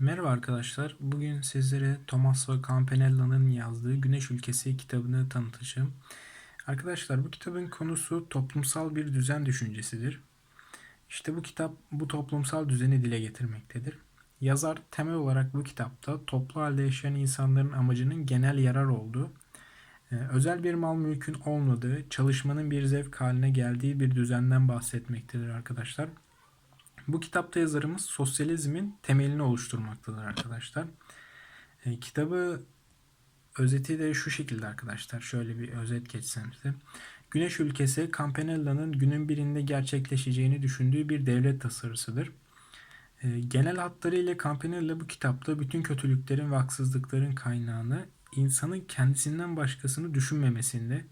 Merhaba arkadaşlar. Bugün sizlere Tommaso Campanella'nın yazdığı Güneş Ülkesi kitabını tanıtacağım. Arkadaşlar bu kitabın konusu toplumsal bir düzen düşüncesidir. İşte bu kitap bu toplumsal düzeni dile getirmektedir. Yazar temel olarak bu kitapta toplu halde yaşayan insanların amacının genel yarar olduğu, e, özel bir mal mülkün olmadığı, çalışmanın bir zevk haline geldiği bir düzenden bahsetmektedir arkadaşlar. Bu kitapta yazarımız sosyalizmin temelini oluşturmaktadır arkadaşlar. E, kitabı özeti de şu şekilde arkadaşlar. Şöyle bir özet geçsem size. Güneş ülkesi Campanella'nın günün birinde gerçekleşeceğini düşündüğü bir devlet tasarısıdır. E, genel hatlarıyla Campanella bu kitapta bütün kötülüklerin ve haksızlıkların kaynağını insanın kendisinden başkasını düşünmemesinde,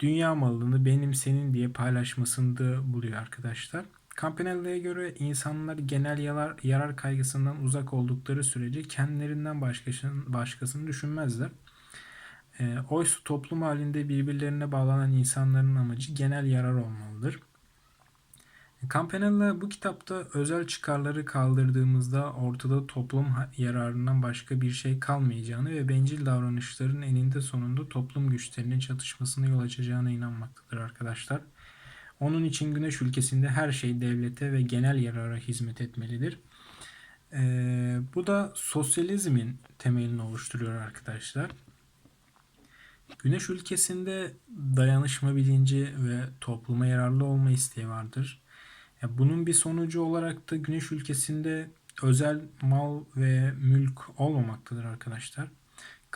dünya malını benim senin diye paylaşmasında buluyor arkadaşlar. Campanella'ya göre insanlar genel yarar, yarar kaygısından uzak oldukları sürece kendilerinden başkasını, başkasını düşünmezler. E, oysa toplum halinde birbirlerine bağlanan insanların amacı genel yarar olmalıdır. Campanella bu kitapta özel çıkarları kaldırdığımızda ortada toplum yararından başka bir şey kalmayacağını ve bencil davranışların eninde sonunda toplum güçlerinin çatışmasına yol açacağına inanmaktadır arkadaşlar. Onun için Güneş ülkesinde her şey devlete ve genel yarara hizmet etmelidir. Ee, bu da sosyalizmin temelini oluşturuyor arkadaşlar. Güneş ülkesinde dayanışma bilinci ve topluma yararlı olma isteği vardır. Bunun bir sonucu olarak da Güneş ülkesinde özel mal ve mülk olmamaktadır arkadaşlar.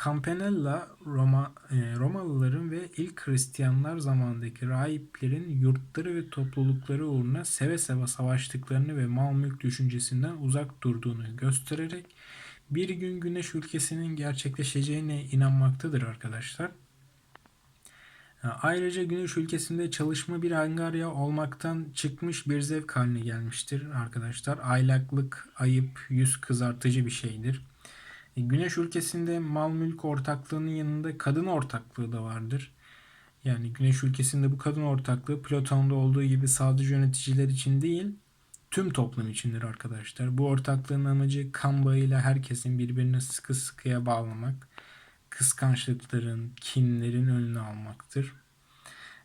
Campanella Roma, e, Romalıların ve ilk Hristiyanlar zamanındaki rahiplerin yurtları ve toplulukları uğruna seve seve savaştıklarını ve mal mülk düşüncesinden uzak durduğunu göstererek bir gün güneş ülkesinin gerçekleşeceğine inanmaktadır arkadaşlar. Ayrıca güneş ülkesinde çalışma bir angarya olmaktan çıkmış bir zevk haline gelmiştir arkadaşlar. Aylaklık, ayıp, yüz kızartıcı bir şeydir. E, Güneş ülkesinde mal mülk ortaklığının yanında kadın ortaklığı da vardır. Yani Güneş ülkesinde bu kadın ortaklığı Platon'da olduğu gibi sadece yöneticiler için değil, tüm toplum içindir arkadaşlar. Bu ortaklığın amacı kan bağıyla herkesin birbirine sıkı sıkıya bağlamak, kıskançlıkların, kinlerin önünü almaktır.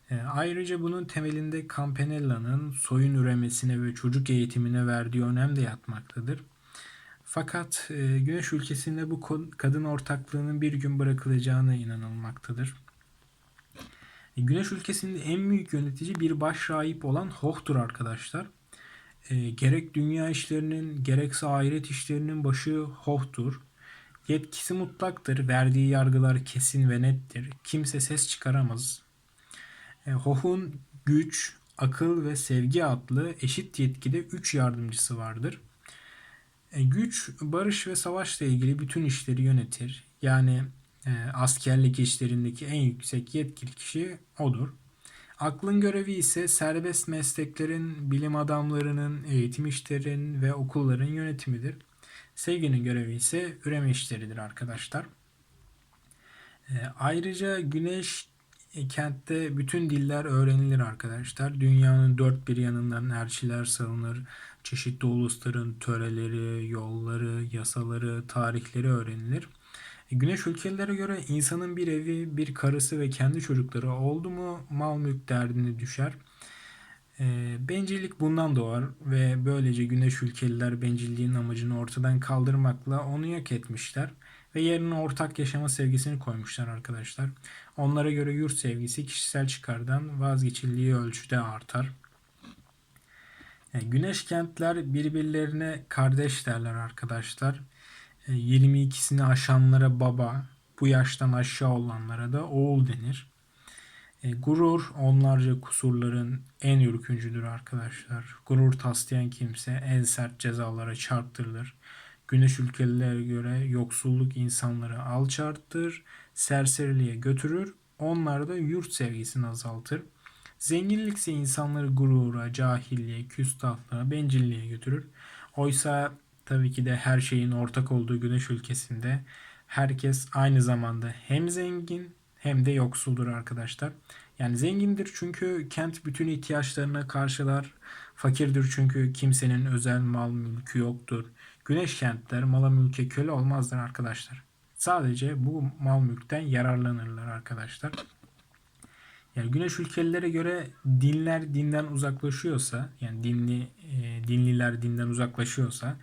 E, ayrıca bunun temelinde Campanella'nın soyun üremesine ve çocuk eğitimine verdiği önem de yatmaktadır. Fakat e, Güneş ülkesinde bu kadın ortaklığının bir gün bırakılacağına inanılmaktadır. E, Güneş ülkesinde en büyük yönetici bir baş rahip olan Hoh'tur arkadaşlar. E, gerek dünya işlerinin gerekse ahiret işlerinin başı Hoh'tur. Yetkisi mutlaktır. Verdiği yargılar kesin ve nettir. Kimse ses çıkaramaz. E, Hoh'un güç, akıl ve sevgi adlı eşit yetkide üç yardımcısı vardır. E, güç, barış ve savaşla ilgili bütün işleri yönetir. Yani e, askerlik işlerindeki en yüksek yetkili kişi odur. Aklın görevi ise serbest mesleklerin, bilim adamlarının, eğitim işlerin ve okulların yönetimidir. Sevginin görevi ise üreme işleridir arkadaşlar. E, ayrıca güneş e, kentte bütün diller öğrenilir arkadaşlar. Dünyanın dört bir yanından elçiler salınır. Çeşitli ulusların töreleri, yolları, yasaları, tarihleri öğrenilir. E, güneş ülkelere göre insanın bir evi, bir karısı ve kendi çocukları oldu mu mal mülk derdine düşer. E, bencillik bundan doğar ve böylece güneş ülkeliler bencilliğin amacını ortadan kaldırmakla onu yok etmişler ve yerine ortak yaşama sevgisini koymuşlar arkadaşlar. Onlara göre yurt sevgisi kişisel çıkardan vazgeçildiği ölçüde artar. E, güneş kentler birbirlerine kardeş derler arkadaşlar. 22'sini e, aşanlara baba, bu yaştan aşağı olanlara da oğul denir. E, gurur onlarca kusurların en ürküncüdür arkadaşlar. Gurur taslayan kimse en sert cezalara çarptırılır. Güneş ülkelilere göre yoksulluk insanları alçartır, serseriliğe götürür, onlar da yurt sevgisini azaltır. Zenginlik ise insanları gurura, cahilliğe, küstahlığa, bencilliğe götürür. Oysa tabii ki de her şeyin ortak olduğu güneş ülkesinde herkes aynı zamanda hem zengin hem de yoksuldur arkadaşlar. Yani zengindir çünkü kent bütün ihtiyaçlarına karşılar. Fakirdir çünkü kimsenin özel mal mülkü yoktur. Güneş kentler mala mülke köle olmazlar arkadaşlar. Sadece bu mal mülkten yararlanırlar arkadaşlar. Yani güneş ülkelere göre dinler dinden uzaklaşıyorsa, yani dinli e, dinliler dinden uzaklaşıyorsa,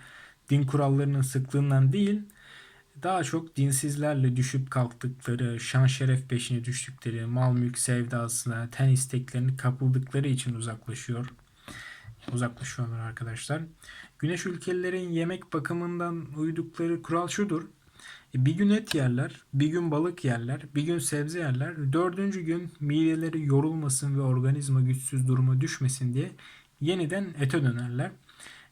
din kurallarının sıklığından değil, daha çok dinsizlerle düşüp kalktıkları, şan şeref peşine düştükleri, mal mülk sevdasına, ten isteklerini kapıldıkları için uzaklaşıyor. Uzaklaşıyorlar arkadaşlar. Güneş ülkelerin yemek bakımından uydukları kural şudur. E, Bir gün et yerler, bir gün balık yerler, bir gün sebze yerler. Dördüncü gün mideleri yorulmasın ve organizma güçsüz duruma düşmesin diye yeniden ete dönerler.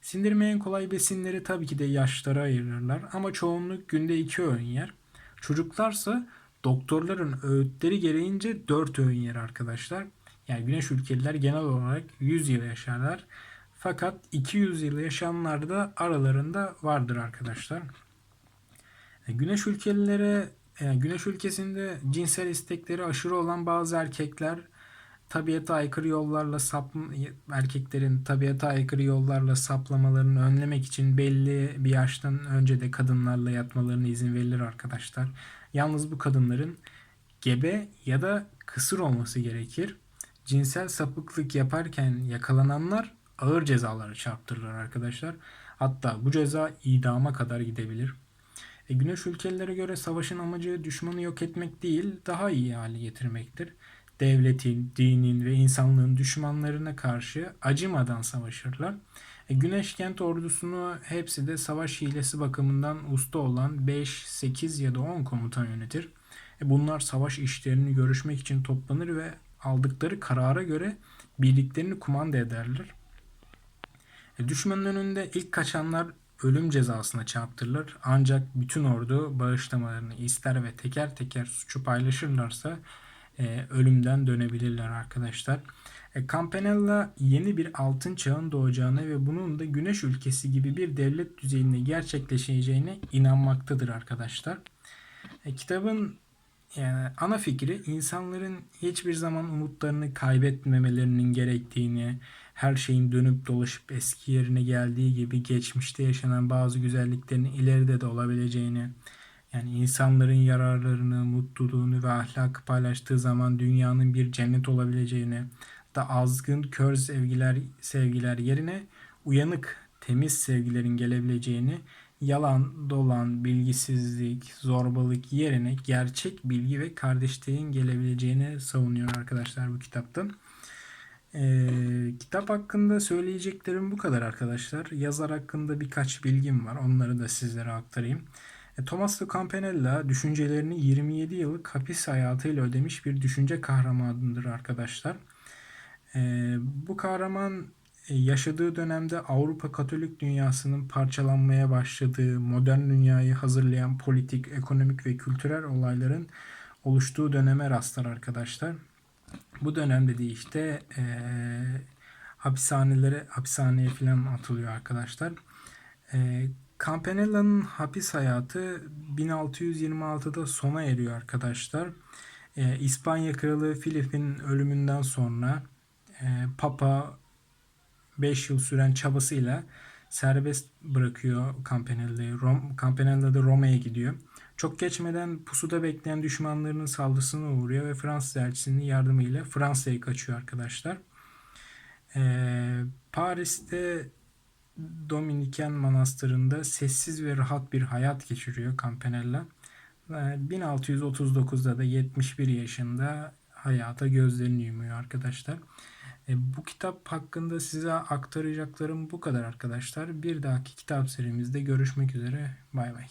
Sindirme kolay besinleri tabii ki de yaşlara ayırırlar ama çoğunluk günde iki öğün yer. Çocuklarsa doktorların öğütleri gereğince dört öğün yer arkadaşlar. Yani güneş ülkeliler genel olarak 100 yıl yaşarlar. Fakat 200 yıl yaşayanlar da aralarında vardır arkadaşlar. E, Güneş ülkelilere, yani güneş ülkesinde cinsel istekleri aşırı olan bazı erkekler tabiata aykırı yollarla sap erkeklerin tabiata aykırı yollarla saplamalarını önlemek için belli bir yaştan önce de kadınlarla yatmalarına izin verilir arkadaşlar. Yalnız bu kadınların gebe ya da kısır olması gerekir. Cinsel sapıklık yaparken yakalananlar ağır cezalara çarptırılır arkadaşlar. Hatta bu ceza idama kadar gidebilir. E, güneş ülkelere göre savaşın amacı düşmanı yok etmek değil, daha iyi hale getirmektir. Devletin, dinin ve insanlığın düşmanlarına karşı acımadan savaşırlar. E, güneş kent ordusunu hepsi de savaş hilesi bakımından usta olan 5, 8 ya da 10 komutan yönetir. E, bunlar savaş işlerini görüşmek için toplanır ve aldıkları karara göre birliklerini kumanda ederler. E, düşmanın önünde ilk kaçanlar ölüm cezasına çarptırılır. Ancak bütün ordu bağışlamalarını ister ve teker teker suçu paylaşırlarsa e, ölümden dönebilirler arkadaşlar. E, Campanella yeni bir altın çağın doğacağına ve bunun da güneş ülkesi gibi bir devlet düzeyinde gerçekleşeceğine inanmaktadır arkadaşlar. E, kitabın yani ana fikri insanların hiçbir zaman umutlarını kaybetmemelerinin gerektiğini, her şeyin dönüp dolaşıp eski yerine geldiği gibi geçmişte yaşanan bazı güzelliklerin ileride de olabileceğini, yani insanların yararlarını, mutluluğunu ve ahlakı paylaştığı zaman dünyanın bir cennet olabileceğini, da azgın, kör sevgiler, sevgiler yerine uyanık, temiz sevgilerin gelebileceğini, yalan, dolan, bilgisizlik, zorbalık yerine gerçek bilgi ve kardeşliğin gelebileceğini savunuyor arkadaşlar bu kitapta. Ee, kitap hakkında söyleyeceklerim bu kadar arkadaşlar. Yazar hakkında birkaç bilgim var. Onları da sizlere aktarayım. E, Thomas de Campanella düşüncelerini 27 yıllık hapis hayatıyla ödemiş bir düşünce kahramanıdır arkadaşlar. E, bu kahraman e, yaşadığı dönemde Avrupa Katolik dünyasının parçalanmaya başladığı, modern dünyayı hazırlayan politik, ekonomik ve kültürel olayların oluştuğu döneme rastlar arkadaşlar. Bu dönemde de işte e, hapishanelere, hapishaneye falan atılıyor arkadaşlar. E, Campanella'nın hapis hayatı 1626'da sona eriyor arkadaşlar. E, İspanya Kralı Filip'in ölümünden sonra e, Papa 5 yıl süren çabasıyla serbest bırakıyor Campanella'yı. Rom, Campanella da Roma'ya gidiyor. Çok geçmeden pusuda bekleyen düşmanlarının saldırısına uğruyor ve Fransız elçisinin yardımıyla Fransa'ya kaçıyor arkadaşlar. Ee, Paris'te Dominiken Manastırı'nda sessiz ve rahat bir hayat geçiriyor Campanella. 1639'da da 71 yaşında hayata gözlerini yumuyor arkadaşlar. E, bu kitap hakkında size aktaracaklarım bu kadar arkadaşlar. Bir dahaki kitap serimizde görüşmek üzere. Bay bay.